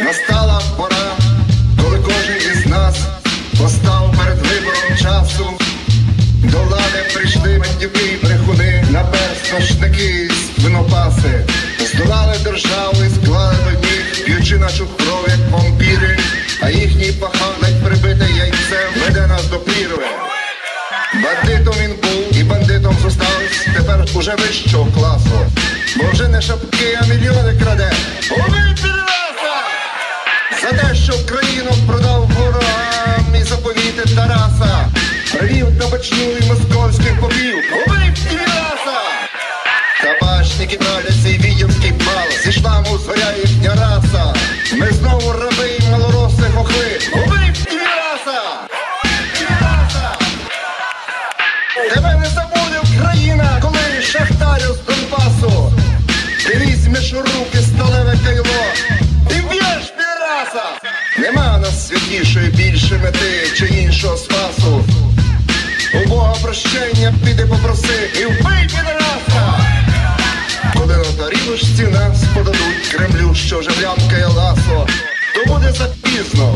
Настала пора, коли кожен із нас постав перед вибором часу. До влади прийшли бандюки і брехуни, наперстошники і свинопаси. Здолали державу і склали до ніг, п'ючи нашу кров, як вампіри, а їхній пахан ледь прибите яйцем веде нас до прірви. Бандитом він був і бандитом зостався тепер уже вищого класу. Бо вже не шапки, що Україну продав ворогам і заповіти Тараса. Привів табачну і московських попів. Убий підраса! Табачники правляться і відьомський бал. Зійшла му зоря їхня раса. Ми знову раби і малороси хохли. Підраса! Підраса! Тебе не забуде Україна, коли шахтарю святішої більше мети чи іншого спасу. У Бога прощення піди попроси і вбий підраса. Коли на тарілочці нас подадуть Кремлю, що жевлянка є ласо, то буде запізно.